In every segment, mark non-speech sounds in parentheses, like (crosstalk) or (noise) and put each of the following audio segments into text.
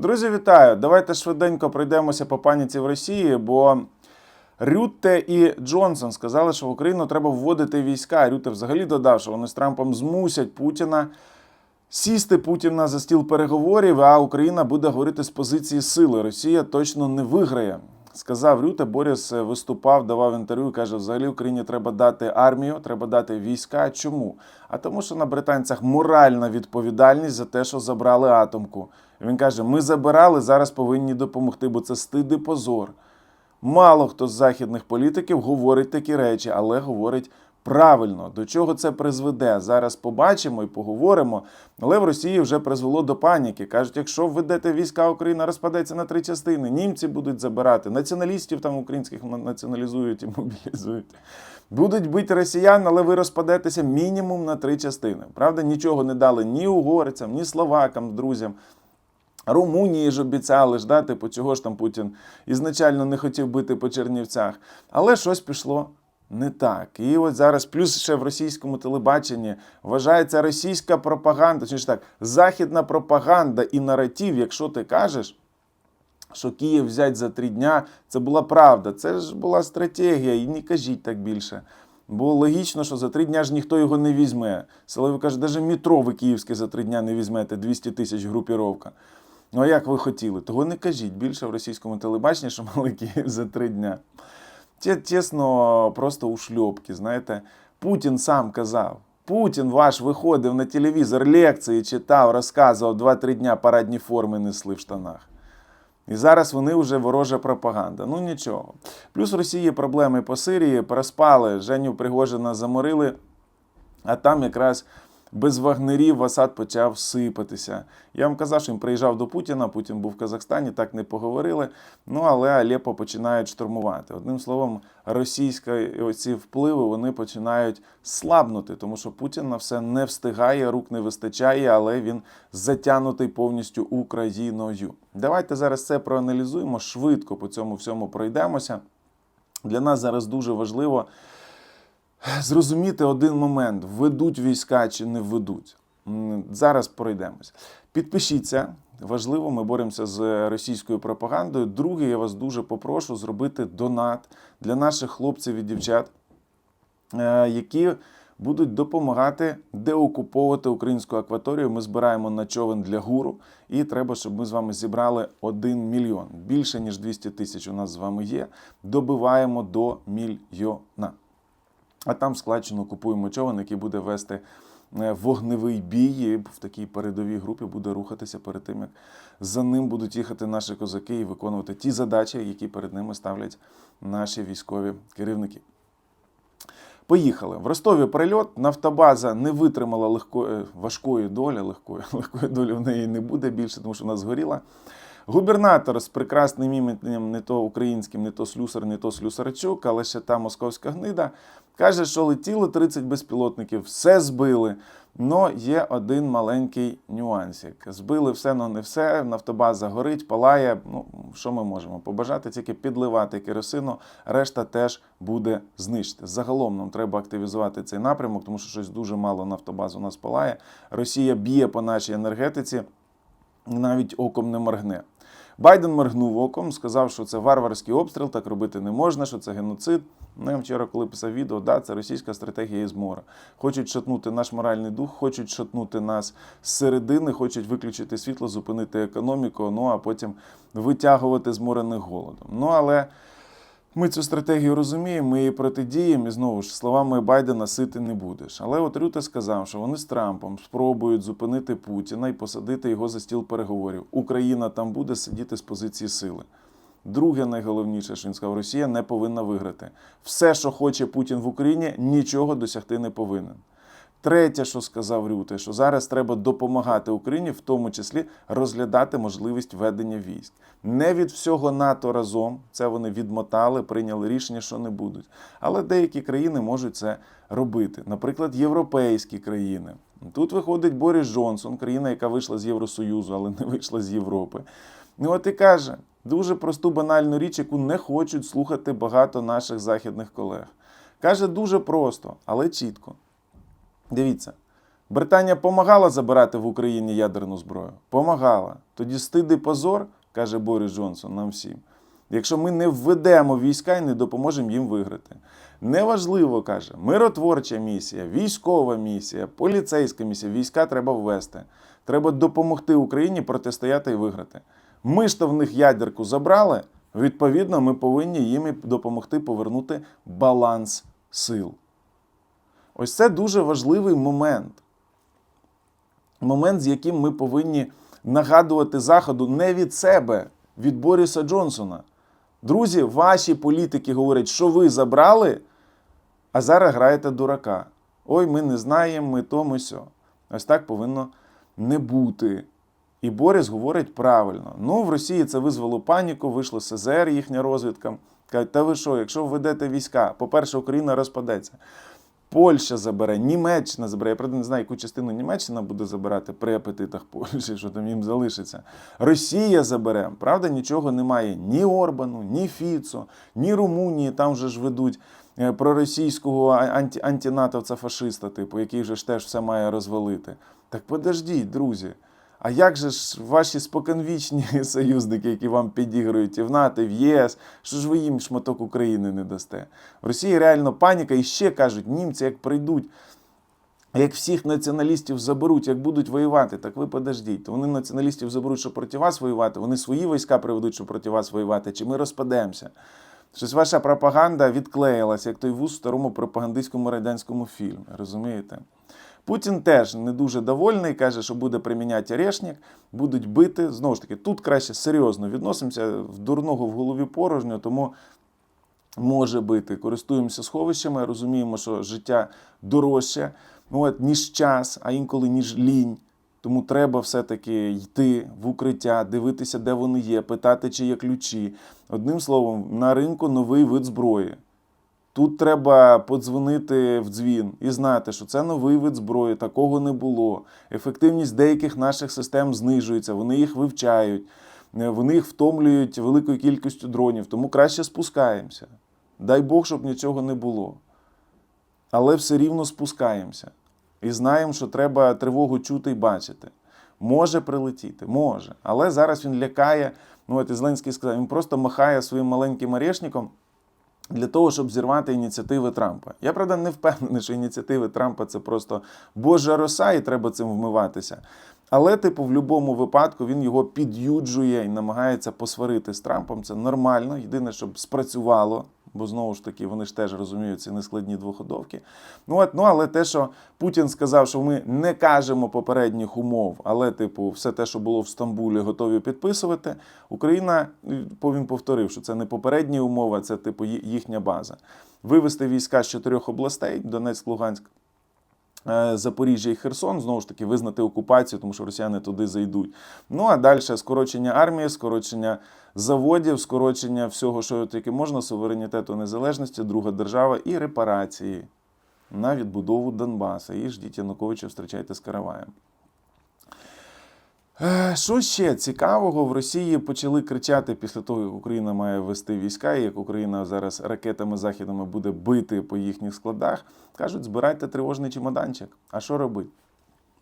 Друзі, вітаю! Давайте швиденько пройдемося по паніці в Росії, бо Рютте і Джонсон сказали, що в Україну треба вводити війська. Рютте взагалі додав, що вони з Трампом змусять Путіна сісти Путіна за стіл переговорів, а Україна буде говорити з позиції сили. Росія точно не виграє. Сказав Рюте, Боріс виступав, давав інтерв'ю. каже: взагалі Україні треба дати армію, треба дати війська. Чому? А тому, що на британцях моральна відповідальність за те, що забрали атомку. Він каже: ми забирали, зараз повинні допомогти, бо це стид і позор. Мало хто з західних політиків говорить такі речі, але говорить правильно. До чого це призведе? Зараз побачимо і поговоримо. Але в Росії вже призвело до паніки. Кажуть, якщо введете війська, Україна розпадеться на три частини. Німці будуть забирати, націоналістів там українських націоналізують і мобілізують. Будуть бити росіян, але ви розпадетеся мінімум на три частини. Правда, нічого не дали ні угорцям, ні словакам, друзям. Румунії ж обіцяли ж, да, типу, чого ж там Путін ізначально не хотів бити по Чернівцях. Але щось пішло не так. І от зараз, плюс ще в російському телебаченні вважається російська пропаганда, ж так, західна пропаганда і наратив, якщо ти кажеш. Що Київ взять за три дня, це була правда. Це ж була стратегія, і не кажіть так більше. Бо логічно, що за три дня ж ніхто його не візьме. Силовий каже, навіть метро ви київське за три дня не візьмете, 200 тисяч групіровка. Ну а як ви хотіли? Того не кажіть більше в російському телебаченні, що мали Київ за три дня. Чесно, просто у шльопки, знаєте. Путін сам казав. Путін ваш виходив на телевізор, лекції читав, розказував, два-три дня парадні форми несли в штанах. І зараз вони вже ворожа пропаганда. Ну нічого. Плюс в Росії проблеми по Сирії переспали, Женю Пригожина заморили, а там якраз без вагнерів Асад почав сипатися. Я вам казав, що він приїжджав до Путіна, Путін був в Казахстані, так не поговорили. Ну але Алепо починають штурмувати. Одним словом, російські оці впливи вони починають слабнути, тому що Путін на все не встигає, рук не вистачає, але він затягнутий повністю Україною. Давайте зараз це проаналізуємо швидко по цьому всьому пройдемося. Для нас зараз дуже важливо зрозуміти один момент: введуть війська чи не введуть. М, Зараз пройдемось. Підпишіться. Важливо, ми боремося з російською пропагандою. Друге, я вас дуже попрошу зробити донат для наших хлопців і дівчат, е, які будуть допомагати деокуповувати українську акваторію. Ми збираємо на човен для гуру, і треба, щоб ми з вами зібрали 1 мільйон. Більше ніж 200 тисяч у нас з вами є. Добиваємо до мільйона. А там складчину купуємо човен, який буде вести е, вогневий бій в такій передовій групі буде рухатися перед тим, як за ним будуть їхати наші козаки і виконувати ті задачі, які перед ними ставлять наші військові керівники. Поїхали. В Ростові прильот. Нафтобаза не витримала легкої, важкої долі, легкої, (laughs) легкої долі в неї не буде більше, тому що вона згоріла. Губернатор з прекрасним іменем, не то українським, не то слюсар, не то слюсарчук, але ще та московська гнида, каже, що летіло 30 безпілотників, все збили. Но є один маленький нюансик. Збили все, але не все. Нафтобаза горить, палає. Ну, що ми можемо побажати? Тільки підливати керосину, решта теж буде знищити. Загалом нам треба активізувати цей напрямок, тому що щось дуже мало нафтобаз у нас палає. Росія б'є по нашій енергетиці, навіть оком не моргне. Байден моргнув оком, сказав, що це варварський обстріл, так робити не можна, що це геноцид. Ну, я вчора, коли писав відео, да, це російська стратегія змора. мора. Хочуть шатнути наш моральний дух, хочуть шатнути нас з середини, хочуть виключити світло, зупинити економіку, ну а потім витягувати зморених голодом. Ну але ми цю стратегію розуміємо, ми її протидіємо, і знову ж словами Байдена сити не будеш. Але от Рюте сказав, що вони з Трампом спробують зупинити Путіна і посадити його за стіл переговорів. Україна там буде сидіти з позиції сили. Друге, найголовніше, що він сказав, Росія не повинна виграти. Все, що хоче Путін в Україні, нічого досягти не повинен. Третє, що сказав Рюте, що зараз треба допомагати Україні, в тому числі розглядати можливість ведення військ. Не від всього НАТО разом це вони відмотали, прийняли рішення, що не будуть. Але деякі країни можуть це робити. Наприклад, європейські країни. Тут виходить Борис Джонсон, країна, яка вийшла з Євросоюзу, але не вийшла з Європи. І от і каже дуже просту банальну річ, яку не хочуть слухати багато наших західних колег. Каже дуже просто, але чітко. Дивіться, Британія помагала забирати в Україні ядерну зброю? Помагала. Тоді стид і позор, каже Борис Джонсон нам всім. Якщо ми не введемо війська і не допоможемо їм виграти. Неважливо, каже, миротворча місія, військова місія, поліцейська місія. Війська треба ввести. Треба допомогти Україні протистояти і виграти. Ми ж то в них ядерку забрали. Відповідно, ми повинні їм допомогти повернути баланс сил. Ось це дуже важливий момент. Момент, з яким ми повинні нагадувати Заходу не від себе, від Боріса Джонсона. Друзі, ваші політики говорять, що ви забрали, а зараз граєте дурака. Ой, ми не знаємо, ми то, ми сьо. Ось так повинно не бути. І Борис говорить правильно. Ну, в Росії це визвало паніку, вийшло СЗР, їхня розвідка. Кажуть, та ви що, якщо введете війська, по-перше, Україна розпадеться. Польща забере, Німеччина забере. Я правда не знаю, яку частину Німеччина буде забирати при апетитах Польщі, що там їм залишиться. Росія забере. Правда, нічого немає ні Орбану, ні Фіцо, ні Румунії. Там вже ж ведуть е, проросійського анті, антінатовця фашиста, типу, який вже ж теж все має розвалити. Так подождіть, друзі. А як же ж ваші споконвічні (laughs) союзники, які вам підігрують і в НАТО, і в ЄС, що ж ви їм шматок України не дасте? В Росії реально паніка і ще кажуть, німці як прийдуть, як всіх націоналістів заберуть, як будуть воювати, так ви подождіть. Вони націоналістів заберуть, щоб проти вас воювати, вони свої війська приведуть, щоб проти вас воювати, чи ми розпадемося. Щось ваша пропаганда відклеїлася, як той вуз в старому пропагандистському радянському фільмі. Розумієте? Путін теж не дуже довольний, каже, що буде приміняти орешник, будуть бити. Знову ж таки, тут краще серйозно відносимося в дурного в голові порожньо, тому може бити. Користуємося сховищами, розуміємо, що життя дорожче, ну, от, ніж час, а інколи ніж лінь. Тому треба все-таки йти в укриття, дивитися, де вони є, питати, чи є ключі. Одним словом, на ринку новий вид зброї. Тут треба подзвонити в дзвін і знати, що це новий вид зброї, такого не було. Ефективність деяких наших систем знижується, вони їх вивчають, е, вони їх втомлюють великою кількістю дронів, тому краще спускаємося. Дай Бог, щоб нічого не було. Але все рівно спускаємося. І знаємо, що треба тривогу чути і бачити. Може прилетіти, може. Але зараз він лякає. Ну, от Зеленський сказав, він просто махає своїм маленьким орешником для того, щоб зірвати ініціативи Трампа. Я правда не впевнений, що ініціативи Трампа це просто Божа роса, і треба цим вмиватися. Але, типу, в будь-якому випадку він його під'юджує і намагається посварити з Трампом. Це нормально. Єдине, щоб спрацювало. Бо знову ж таки вони ж теж розуміють ці нескладні двоходовки. Ну от, ну але те, що Путін сказав, що ми не кажемо попередніх умов, але, типу, все те, що було в Стамбулі, готові підписувати. Україна він повторив, що це не попередні умови, це типу їхня база. Вивести війська з чотирьох областей: Донецьк, Луганськ. Е, Запоріжжя і Херсон знову ж таки визнати окупацію, тому що росіяни туди зайдуть. Ну а далі скорочення армії, скорочення заводів, скорочення всього, що тільки можна, суверенітету незалежності, друга держава і репарації на відбудову Донбаса. І ждіть Януковича, зустрічайте з Караваєм. Е, Що ще цікавого в Росії почали кричати після того, як Україна має вести війська, і як Україна зараз ракетами західними буде бити по їхніх складах. Кажуть, збирайте тривожний чемоданчик. А що робити?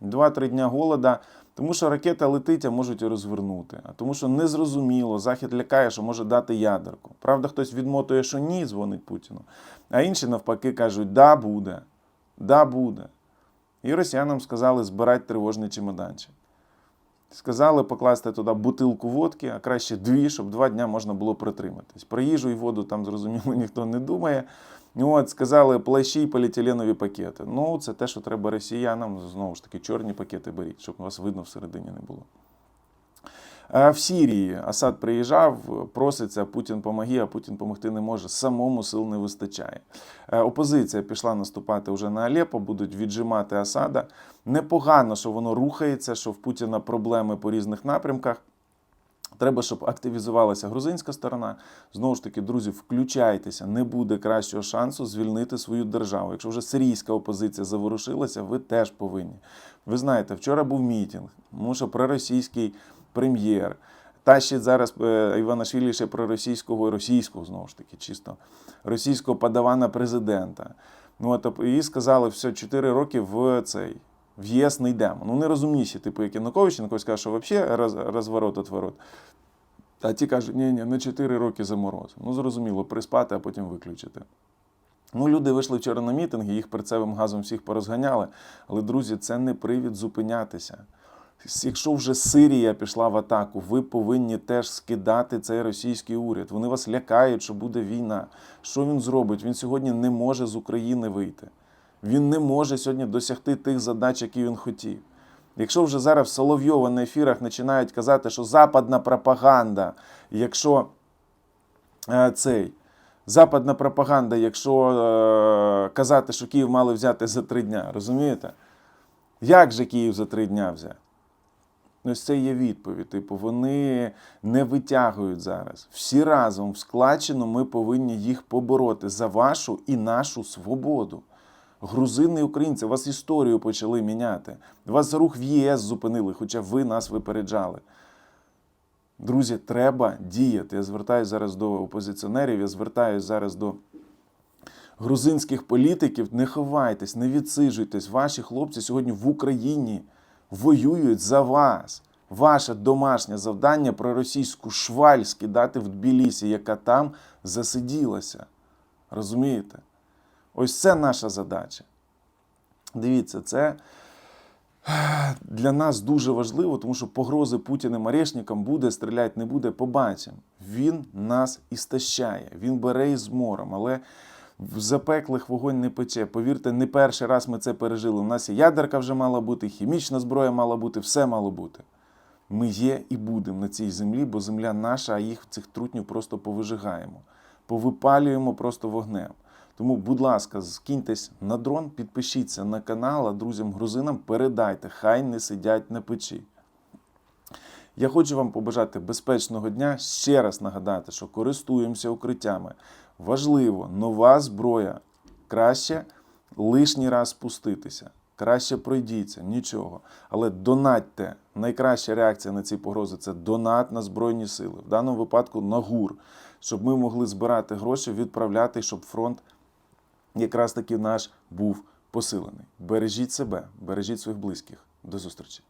Два-три дня голода, тому що ракета летить, а можуть і розвернути. А тому що незрозуміло, Захід лякає, що може дати ядерку. Правда, хтось відмотує, що ні, дзвонить Путіну. А інші навпаки кажуть, да, буде, да, буде. І росіянам сказали, збирайте тривожний чемоданчик. Сказали покласти туди бутилку водки, а краще дві, щоб два дня можна було притриматись. Про їжу і воду там, зрозуміло, (laughs) ніхто не думає. От, Сказали плащі і поліетиленові пакети. Ну, це те, що треба росіянам. Знову ж таки, чорні пакети беріть, щоб вас видно всередині не було. В Сірії Асад приїжджав, проситься, Путін помоги, а Путін допомогти не може. Самому сил не вистачає. Опозиція пішла наступати вже на Алеппо, будуть віджимати Асада. Непогано, що воно рухається, що в Путіна проблеми по різних напрямках. Треба, щоб активізувалася грузинська сторона. Знову ж таки, друзі, включайтеся, не буде кращого шансу звільнити свою державу. Якщо вже сирійська опозиція заворушилася, ви теж повинні. Ви знаєте, вчора був мітинг, тому що проросійський прем'єр. Тащить зараз е, Іванашвілі ще про російського російського, знову ж таки, чисто російського подавана президента. Ну, от, І сказали, все, 4 роки в цей в ЄС не йдемо. Ну, не розумніші, типу, як Янукович, Янукович каже, що взагалі роз, розворот отворот. А ті кажуть, ні, ні, на 4 роки замороз. Ну, зрозуміло, приспати, а потім виключити. Ну, люди вийшли вчора на мітинги, їх перцевим газом всіх порозганяли. Але, друзі, це не привід зупинятися. Якщо вже Сирія пішла в атаку, ви повинні теж скидати цей російський уряд. Вони вас лякають, що буде війна. Що він зробить? Він сьогодні не може з України вийти. Він не може сьогодні досягти тих задач, які він хотів. Якщо вже зараз Соловйова на ефірах починають казати, що западна пропаганда, якщо е, цей западна пропаганда, якщо е, казати, що Київ мали взяти за три дня, розумієте? Як же Київ за три дня взяти? Ось це є відповідь. Типу, вони не витягують зараз. Всі разом в складчину ми повинні їх побороти за вашу і нашу свободу. Грузини і українці, вас історію почали міняти. Вас за рух в ЄС зупинили, хоча ви нас випереджали. Друзі, треба діяти. Я звертаюся зараз до опозиціонерів, я звертаюся зараз до грузинських політиків. Не ховайтесь, не відсиджуйтесь. Ваші хлопці сьогодні в Україні воюють за вас. Ваше домашнє завдання про російську шваль скидати в Тбілісі, яка там засиділася. Розумієте? Ось це наша задача. Дивіться, це (sighs) для нас дуже важливо, тому що погрози Путіним Орешникам буде, стріляти не буде, побачимо. Він нас істощає, він бере із мором, але в запеклих вогонь не пече. Повірте, не перший раз ми це пережили. У нас і ядерка вже мала бути, хімічна зброя мала бути, все мало бути. Ми є і будемо на цій землі, бо земля наша, а їх цих трутнів просто повижигаємо, повипалюємо просто вогнем. Тому, будь ласка, скиньтесь на дрон, підпишіться на канал, а друзям-грузинам передайте, хай не сидять на печі. Я хочу вам побажати безпечного дня. Ще раз нагадати, що користуємося укриттями. Важливо, нова зброя. Краще лишній раз спуститися. Краще пройдіться, нічого. Але донатьте. Найкраща реакція на ці погрози це донат на Збройні Сили. В даному випадку на ГУР, щоб ми могли збирати гроші, відправляти, щоб фронт якраз таки наш був посилений. Бережіть себе, бережіть своїх близьких. До зустрічі.